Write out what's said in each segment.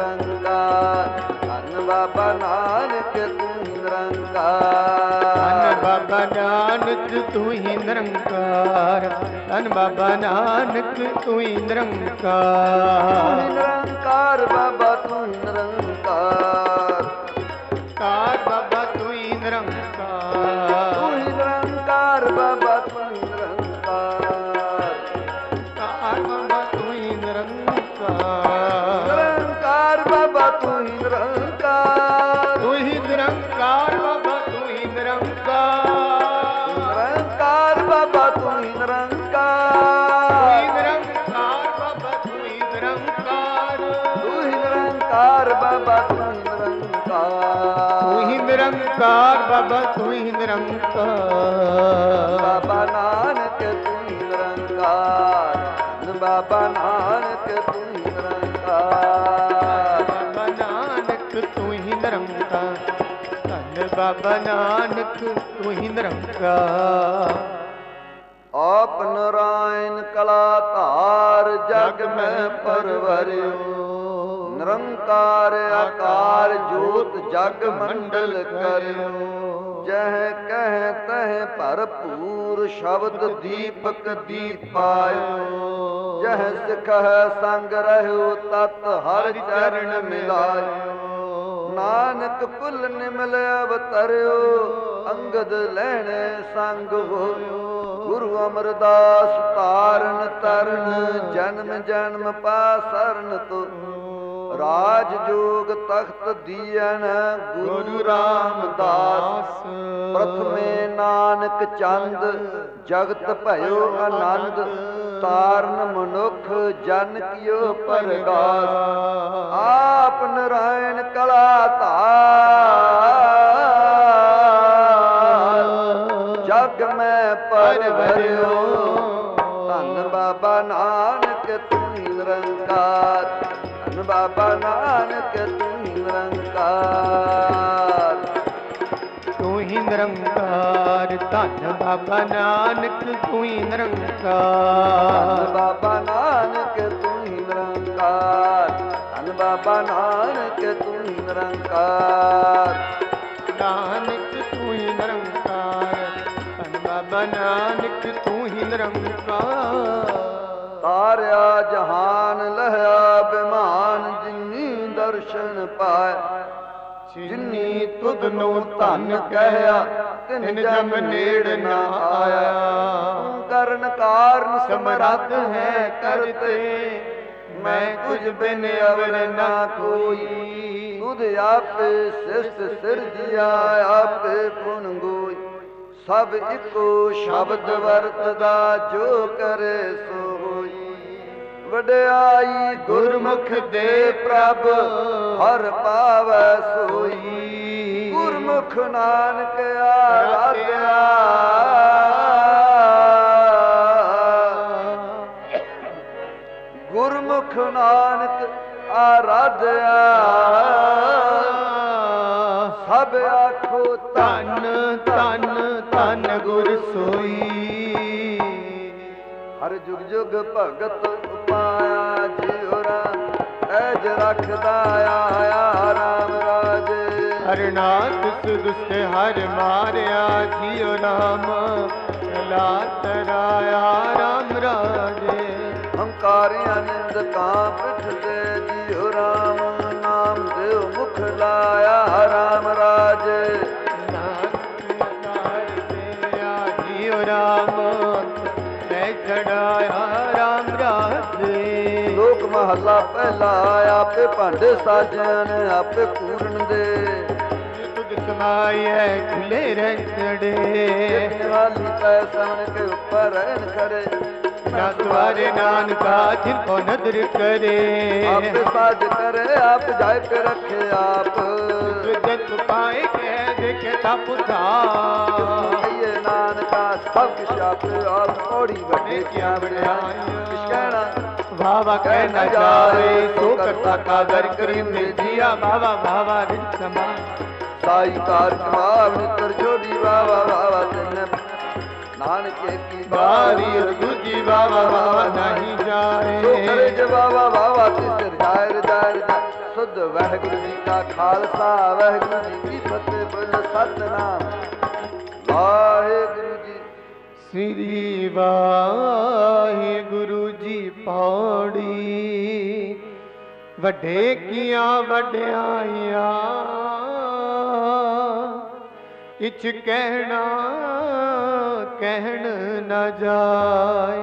ਨਿਰੰਕਾਰ ਧੰਨ ਬਾਬਾ ਨਾਨਕ ਤੂੰ ਹੀ ਧੰਨ ਨਿਰੰਕਾਰ ਬਾਬਾ ਨਾਨਕ ਤੂੰ ਹੀ ਨਿਰੰਕਾਰ ਧੰਨ ਬਾਬਾ ਨਾਨਕ ਤੂੰ ਹੀ ਨਿਰੰਕਾਰ। ਨਿਰੰਕਾਰ ਬਾਬਾ ਤੂੰ ਨਿਰੰਕਾਰ। ਕਾਰ ਨਿਰੰਕਾਰ ਬਾਬਾ ਨਾਨਕ ਤੂੰ ਨਿਰੰਕਾਰ ਬਾਬਾ ਨਾਨਕ ਤੂੰ ਨਿਰੰਕਾਰ ਬਾਬਾ ਨਾਨਕ ਤੂੰ ਹੀ ਨਿਰੰਕਾਰ ਧੰਨ ਬਾਬਾ ਨਾਨਕ ਤੂੰ ਹੀ ਨਿਰੰਕਾਰ ਆਪ ਨਰਾਇਣ ਕਲਾ ਧਾਰ ਜਗ ਮੈਂ ਪਰਵਰਿਓ ਨਿਰੰਕਾਰ ਆਕਾਰ ਜੋਤ ਜਗ ਮੰਡਲ ਕਰਿਓ ਜਹ ਕਹਿ ਤਹ ਭਰਪੂਰ ਸ਼ਬਦ ਦੀਪਕ ਦੀਪਾਇਓ। ਜਹ ਸਿਖਹ ਸੰਗ ਰਹਿਓ ਤਤ ਹਰ ਚਰਨ ਮਿਲਾਇਓ। ਨਾਨਕ ਪੁੱਲ ਨਿਮਲ ਅਵਤਰਿਓ। ਅੰਗਦ ਲੈਣੇ ਸੰਗ ਹੋਇਓ। ਗੁਰੂ ਅਮਰਦਾਸ ਤਾਰਨ ਤਰਨ। ਜਨਮ ਜਨਮ ਪਾਸਰਨ ਤੋ ਰਾਜ ਜੋਗ ਤਖਤ ਦੀਨ ਗੁਰੂ ਰਾਮਦਾਸ। ਪ੍ਰਥਮੇ ਨਾਨਕ ਚੰਦ ਜਗਤ ਭਇਓ ਆਨੰਦ ਤਾਰਨ ਮਨੁੱਖ ਜਨ ਕਿਓ ਪਰਗਾਸ ਆਪ ਨਰਾਇਣ ਕਲਾ ਧਾਰ। ਜਗ ਮੈਂ ਪਰਵਰਿਓ ਬਾਬਾ ਨਾਨਕ ਤੂੰ ਹੀ ਨਿਰੰਕਾਰ। ਬਾਬਾ ਨਾਨਕ ਤੂੰ ਹੀ ਨਿਰੰਕਾਰ। ਧੰਨ ਬਾਬਾ ਨਾਨਕ ਤੂੰ ਹੀ ਨਿਰੰਕਾਰ। ਨਾਨਕ ਤੂੰ ਹੀ ਨਿਰੰਕਾਰ। ਧੰਨ ਬਾਬਾ ਨਾਨਕ ਤੂੰ ਹੀ ਨਿਰੰਕਾਰ। ਤਾਰਿਆ ਜਹਾਨ ਲਹਿਆ ਬਿਮਾਨ ਜਿਨੀ ਦਰਸ਼ਨ ਪਾਇਆ ਜਿਨੀ ਤੁਧ ਨੂੰ ਧਨ ਕਹਿਆ ਤਿਨ ਜਮ ਨੇੜ ਨਾ ਆਇਆ। ਕਰਨ ਕਾਰਨ ਸਮਰੱਥ ਹੈ ਕਰਤੇ ਮੈਂ ਕੁਝ ਬਿਨ ਅਵਰ ਨਾ ਕੋਈ। ਤੁਧ ਆਪੇ ਸਿਸਤ ਸਿਰਜਿਆ ਆਪੇ ਪੁਨ ਗੋਈ। ਸਭ ਇੱਕੋ ਸ਼ਬਦ ਵਰਤਦਾ ਜੋ ਕਰੇ ਸੋ। ਵਡਿਆਈ ਗੁਰਮੁਖ ਦੇ ਪ੍ਰਭ, ਹਰ ਪਾਵੈ ਸੋਈ। ਗੁਰਮੁਖ ਨਾਨਕ ਆਰਾਧਿਆ। ਗੁਰਮੁਖ ਨਾਨਕ ਆਰਾਧਿਆ। ਸਭ ਆਖੋ ਧੰਨ ਧੰਨ ਧੰਨ ਗੁਰ ਸੋਈ। ਹਰ ਜੁਗ ਜੁਗ ਭਗਤ ਜਿਉ ਰਾਮ ਰੱਖਦਾ ਆਇਆ ਰਾਮ ਰਾਜੇ। ਹਰਨਾਥ ਸੁਦੁਸਤ ਹਰ ਮਾਰਿਆ ਜੀਉ ਨਾਮ ਲਾ ਤਰਾਇਆ ਰਾਮ ਰਾਜੇ। ਹੰਕਾਰਿਆਂ ਨਿੰਦ ਕਾਂ ਪਿਠ ਦੇ ਜਿਉ ਰਾਮ ਨਾਮ ਦੇਵ ਮੁਖ ਲਾਇਆ ਰਾਮ। ਮਹੱਲਾ ਪਹਿਲਾ ਆਪੇ ਭਾਂਡੇ ਸਾਜਣ ਆਪੇ ਪੂਰਨ ਦੇ। ਤੁਧ ਸਮਾਈਐ ਖੁਲੇ ਰੰਗੜੇ ਵਾਲੀ ਪੈ ਸਵਨ ਕੇ ਉੱਪਰ ਰਹਿਣ ਖੜੇ। ਨਾ ਦੁਆਰੇ ਨਾਨਕਾ ਜਿਨ ਕੋ ਨਦਰ ਕਰੇ। ਆਪ ਸਾਜ ਕਰੇ ਆਪ ਜਾਇ ਕੇ ਰੱਖੇ ਆਪ। ਜਤ ਪਾਏ ਕੇ ਦੇਖੇ ਤਪ ਧਾ ਕਈਏ ਨਾਨਕਾ ਸਭ ਕਿਛ ਆਪ ਆਪ ਥੋੜੀ ਵੱਡੇ ਕਿਆ ਬਣਾਈ ਕਿਛ ਕਹਿਣਾ ਭਾਵਾ ਕਹਿ ਨ ਜਾਵੇ ਸੋ ਕਰਤਾ ਕਾਦਰ ਕਰੀਮ ਨੇ ਜੀਆ ਭਾਵਾ ਭਾਵਾ ਰਿਤ ਸਮਾ ਸਾਈ ਕਾਰ ਕਮਾਵ ਨਿਤਰ ਜੋੜੀ ਵਾਵਾ ਵਾਵਾ ਤਿੰਨ ਨਾਨਕ ਏਕੀ ਬਾਰੀ ਬਾਰੀ ਔਰ ਦੂਜੀ ਬਾਵਾ ਬਾਵਾ ਨਹੀਂ ਜਾਏ ਕਰੇ ਜਵਾਵਾ ਵਾਵਾ ਤਿਸ ਰਜਾਇ ਰਜਾਇ ਰਜਾਇ ਸੁਧ ਵਾਹਿਗੁਰੂ ਜੀ ਕਾ ਖਾਲਸਾ ਵਾਹਿਗੁਰੂ ਜੀ ਕੀ ਫਤਿਹ ਬੋਲ ਸਤਨਾਮ ਵਾਹਿਗੁਰੂ ਜੀ ਸ੍ਰੀ ਵਾਹਿਗੁਰੂ ਜੀ ਪੌੜੀ ਵੱਡੇ ਕੀਆਂ ਵਡਿਆਈਆਂ ਇਚ ਕਹਿਣਾ ਕਹਿਣ ਨਾ ਜਾਏ।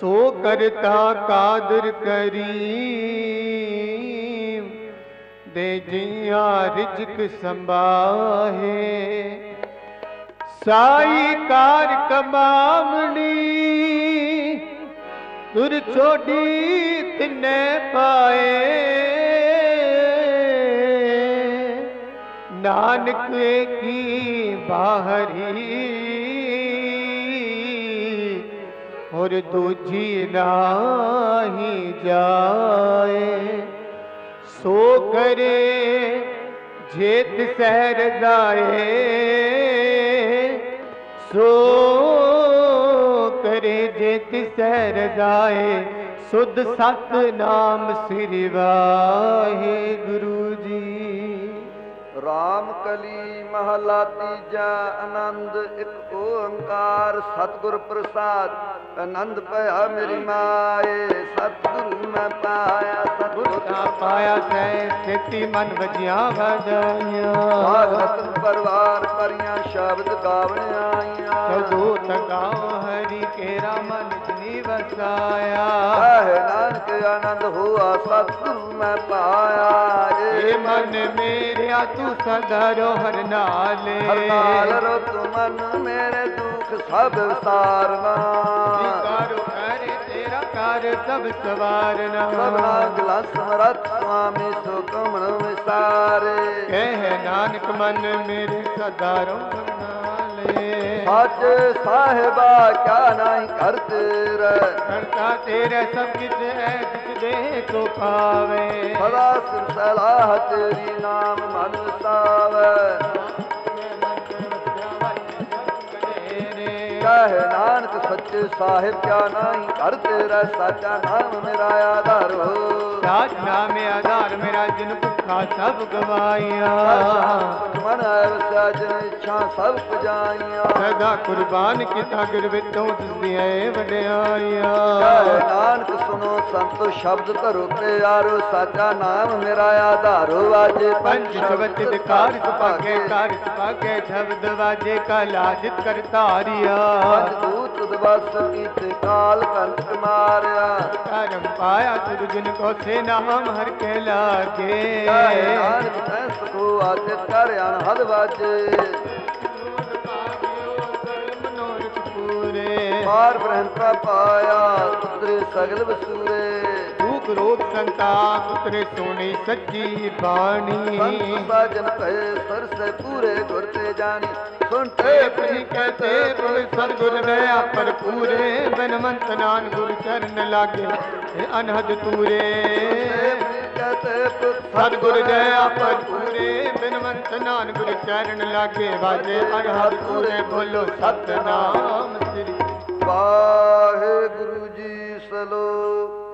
ਸੋ ਕਰਤਾ ਕਾਦਰ ਕਰੀਮ, ਦੇ ਜੀਆਂ ਰਿਜਕ ਸੰਭਾਹੇ। ਸਾਈ ਕਾਰ ਕਮਾਵਣੀ, ਦੁਰ ਛੋਡੀ ਤਿੰਨੇ ਪਾਏ। ਨਾਨਕ ਕੀ ਬਾਹਰੀ ਔਰ ਦੂਜੀ ਨਾਹੀ ਜਾਏ। ਸੋ ਕਰੇ, ਜੇਤ ਸਹਿਰ ਜਾਏ। ਸੋ ਕਰੇ ਜੇਤ ਸਹਿਰ ਜਾਏ ਸੁਧ ਸਤ ਨਾਮ ਸ੍ਰੀ ਵਾਹਿਗੁਰੂ ਜੀ। ਰਾਮ ਕਲੀ ਮਹਲਾ ਤੀਜਾ ਆਨੰਦ ਇੱਕ ਓੰਕਾਰ ਸਤਿਗੁਰ ਪ੍ਰਸਾਦ ਆਨੰਦ ਭਇਆ ਮੇਰੀ ਮਾਏ ਸਤਿਗੁਰੂ ਮੈਂ ਪਾਇਆ ਸਤਿਗੁਰ ਪਾਇਆ ਸੈ ਸੇਤੀ ਮਨ ਵਜਿਆ ਵਜਾਈਆਂ ਭਾਗਵਤ ਪਰਵਾਰ ਪਰੀਆਂ ਸ਼ਬਦ ਗਾਵਣ ਆਈਆਂ। ਸਦੋ ਤਗਾਉ ਹਰੀ ਕੇਰਾ ਮਨ ਜਨੀ ਵਸਾਇਆ ਕਾਹੇ ਨਾਨਕ ਆਨੰਦ ਹੋਆ ਸਤਿਗੁਰੂ ਮੈਂ ਪਾਇਆ ਏ। ਮਨ ਮੇਰਿਆ ਤੂੰ ਸਦਾ ਰੋਹਰ ਨਾਲੇ। ਹਰ ਨਾਲ ਰੋ ਤੂੰ ਮਨ ਮੇਰੇ ਦੁੱਖ ਸਭ ਵਿਸਾਰਨਾ ਵਿਕਾਰੋ ਕਰੇ ਤੇਰਾ ਕਰ ਸਭ ਸਵਾਰਨਾ। ਸਭਨਾ ਗਲਾ ਸਮਰਤ ਸੁਆਮੀ ਸੋ ਕਮਣ ਵਿਸਾਰੇ। ਕਹਿ ਨਾਨਕ ਮਨ ਮੇਰੇ ਸਦਾ ਰੋਹਰ ਨਾਲੇ। ਸੱਚ ਸਾਹਿਬਾ ਕਿਆ ਨਹੀਂ ਕਰਤੇ ਰਹਿ। ਕਰਤਾ ਤੇਰੇ ਸਭ ਕਿਛ ਹੈ ਜਿਸ ਦੇ ਕੋ ਪਾਵੇ ਸਦਾ ਸਿਰ ਸਲਾਹ ਤੇਰੀ ਨਾਮ ਮਨ ਕਹੇ ਨਾਨਕ ਸੱਚੇ ਸਾਹਿਬ ਕਿਆ ਨਹੀਂ ਕਰਤੇ ਰਹਿ ਸਾਚਾ ਨਾਮ ਮੇਰਾ ਆਧਾਰ ਹੋ। ਰਾਜ ਨਾਮੇ ਆਧਾਰ ਮੇਰਾ ਜਿਨ ਭੁੱਖਾ ਸਭ ਗਵਾਈਆਂ। ਮਨ ਵਸਿਆ ਜਿਨ ਇੱਛਾ ਸਭ ਪੁਜਾਈਆਂ। ਸਦਾ ਕੁਰਬਾਨ ਕੀਤਾ ਗੁਰ ਵਿੱਚੋਂ ਦਿਸਦੀਆਂ ਵਡਿਆਈਆਂ। ਨਾਨਕ ਸੁਨੋ ਸੰਤੋ ਸ਼ਬਦ ਧਰੋ ਤੇ ਯਾਰੋ ਸਾਚਾ ਨਾਮ ਮੇਰਾ ਆਧਾਰੋ ਵਾਜੇ ਪੰਜ ਸ਼ਬਦ ਦੇ ਕਾਰ ਸੁਭਾਗੇ ਕਾਰ ਸੁਭਾਗੇ ਸ਼ਬਦ ਵਾਜੇ ਕਲਾਜਿਤ ਕਰਤਾਰੀਆ ਦੂਤ ਦਵਸ ਕੀਤੇ ਕਾਲ ਕੰਟ ਮਾਰਿਆ। ਕਰਮ ਪਾਇਆ ਤੁਰ ਜਿਨ ਕੋ ਸੇ ਨਾਮ ਹਰ ਕੇ ਲਾਗੇ। ਕਹੇ ਨਾਨਕ ਸੁਖੋ ਆਤੇ ਕਰ ਅਨਹਦ ਵਾਜੇ। ਪੂਰੇ। ਮਾਰ ਬ੍ਰਹਮਤਾ ਪਾਇਆ ਸੁਤਰੇ ਸਗਲ ਵਸੂਰੇ ਰੋਗ ਸੰਤਾਪ ਉਤਰੇ ਸੋਣੀ ਸੱਚੀ ਬਾਣੀ। ਸੰਤ ਸਾਜਨ ਕਹੇ ਸਰਸੇ ਪੂਰੇ ਗੁਰ ਤੇ ਜਾਣੀ। ਸੁਣਤੇ ਤੇ ਪਰੀ ਕਹਤੇ ਪ੍ਰਭ ਸਤਿਗੁਰ ਦਇਆ ਪਰ ਪੂਰੇ। ਬਨਵੰਤ ਨਾਨ ਗੁਰ ਚਰਨ ਲਾਗੇ ਅਨਹਦ ਤੂਰੇ। ਸਤਿਗੁਰ ਦਇਆ ਪਰ ਪੂਰੇ। ਬਨਵੰਤ ਨਾਨ ਗੁਰ ਚਰਨ ਲਾਗੇ ਵਾਜੇ ਅਨਹਦ ਤੂਰੇ ਬੋਲੋ ਸਤਨਾਮ ਸ੍ਰੀ। ਵਾਹਿਗੁਰੂ ਜੀ ਸਲੋਕ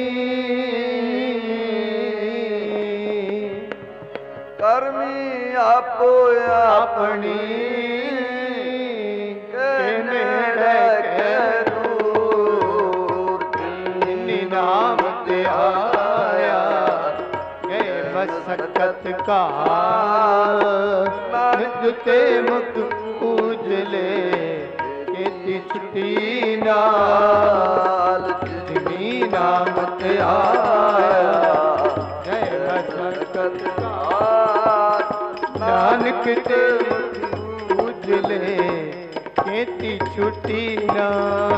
ਕਰਮੀ ਆਪੋ ਆਪਣੀ। ਕੇ ਨੇੜੇ ਕੇ ਦੂਰ? ਜਿਨੀ ਨਾਮ ਤੇ ਆਇਆ? ਗਏ ਮਸਕਤ ਕਾ ਨਿਤ ਤੇ ਮੁਖ ਉਜਲੇ ਕੀਤੀ ਛੁੱਟੀ ਨਾਲ? ਨਾਨਕ ਤੇ ਮੁਖ ਛੁੱਟੀ ਨਾ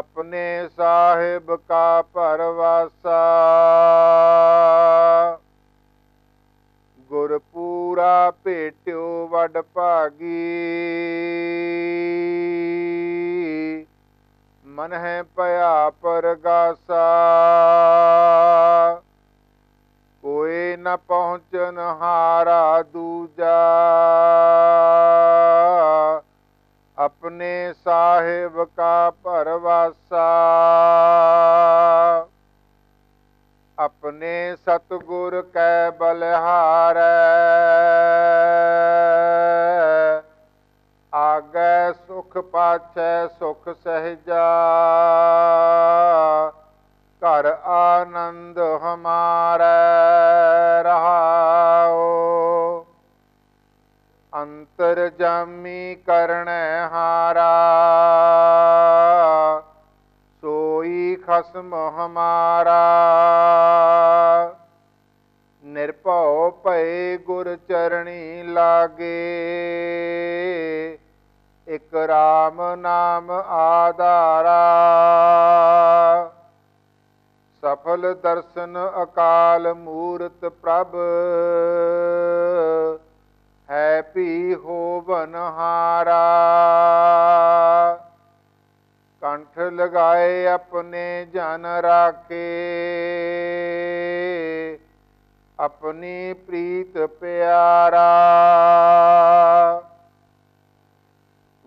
ਆਪਣੇ ਸਾਹਿਬ ਕਾ ਪਰਵਾਸਾ। ਗੁਰ ਪੂਰਾ ਭੇਟਿਓ ਵਡ ਭਾਗੀ। ਮਨ ਹੈ ਭਇਆ ਪਰਗਾਸਾ। ਕੋਈ ਨ ਪਹੁੰਚਨ ਹਾਰਾ ਦੂਜਾ। ਆਪਣੇ ਸਾਹਿਬ ਕਾ ਪਰਵਾਸਾ ਆਪਣੇ ਸਤਗੁਰ ਕੈ ਬਲਿਹਾਰੈ। ਨਾਮ ਆਧਾਰਾ। ਸਫਲ ਦਰਸ਼ਨ ਅਕਾਲ ਮੂਰਤ ਪ੍ਰਭ, ਹੈ ਭੀ ਹੋਵਨ ਹਾਰਾ। ਕੰਠ ਲਗਾਏ ਆਪਣੇ ਜਨ ਰਾਖੇ, ਆਪਣੀ ਪ੍ਰੀਤ ਪਿਆਰਾ।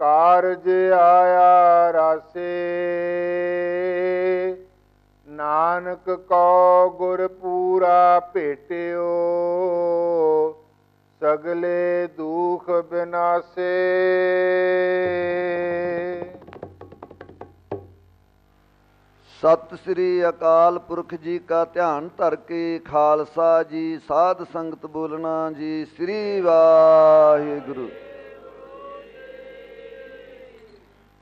ਕਾਰਜ ਆਇਆ ਰਾਸੇ। ਨਾਨਕ ਕੋ ਗੁਰ ਪੂਰਾ ਭੇਟਿਓ, ਸਗਲੇ ਦੁਖ ਬਿਨਾਸੇ। ਸਤਿ ਸ੍ਰੀ ਅਕਾਲ ਪੁਰਖ ਜੀ ਕਾ ਧਿਆਨ ਧਰ ਕੇ ਖਾਲਸਾ ਜੀ, ਸਾਧ ਸੰਗਤ ਬੋਲਣਾ ਜੀ, ਸ੍ਰੀ ਵਾਹਿਗੁਰੂ।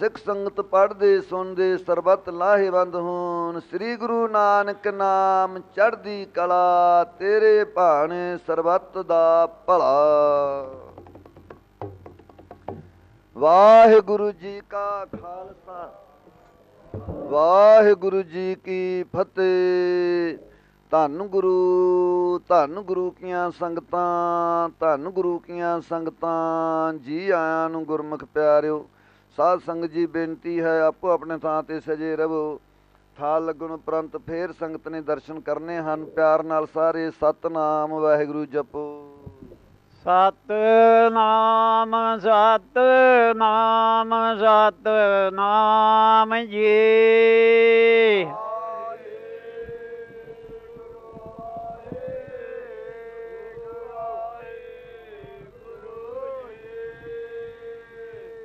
ਸਿੱਖ ਸੰਗਤ ਪੜ੍ਹਦੇ, ਸੁਣਦੇ, ਸਰਬਤ ਲਾਹੇਵੰਦ ਹੋਣ। ਸ੍ਰੀ ਗੁਰੂ ਨਾਨਕ ਨਾਮ ਚੜ੍ਹਦੀ ਕਲਾ, ਤੇਰੇ ਭਾਣੇ ਸਰਬਤ ਦਾ ਭਲਾ। ਵਾਹਿਗੁਰੂ ਜੀ ਕਾ ਖਾਲਸਾ, ਵਾਹਿਗੁਰੂ ਜੀ ਕੀ ਫਤਿਹ। ਧੰਨ ਗੁਰੂ ਧੰਨ ਗੁਰੂ ਕੀਆਂ ਸੰਗਤਾਂ, ਧੰਨ ਗੁਰੂ ਕੀਆਂ ਸੰਗਤਾਂ, ਜੀ ਆਇਆਂ ਨੂੰ ਗੁਰਮੁਖ ਪਿਆਰਿਓ। ਸਾਧ ਸੰਗਤ ਜੀ, ਬੇਨਤੀ ਹੈ ਆਪੋ ਆਪਣੇ ਥਾਂ ਤੇ ਸਜੇ ਰਹੋ। ਥਾਲ ਲੱਗਣ ਉਪਰੰਤ ਫੇਰ ਸੰਗਤ ਨੇ ਦਰਸ਼ਨ ਕਰਨੇ ਹਨ। ਪਿਆਰ ਨਾਲ ਸਾਰੇ ਸਤਨਾਮ, ਵਾਹਿਗੁਰੂ ਜਪੋ। ਸਤਨਾਮ ਸਤਨਾਮ ਸਤਨਾਮ ਜੀ।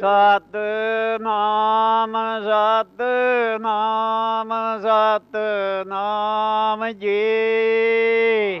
ਸਤਨਾਮ ਸਤਨਾਮ ਸਤਨਾਮ ਜੀ।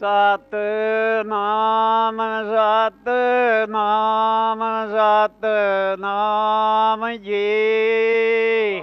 ਸਤਨਾਮ ਸਤਨਾਮ ਸਤਨਾਮ ਜੀ।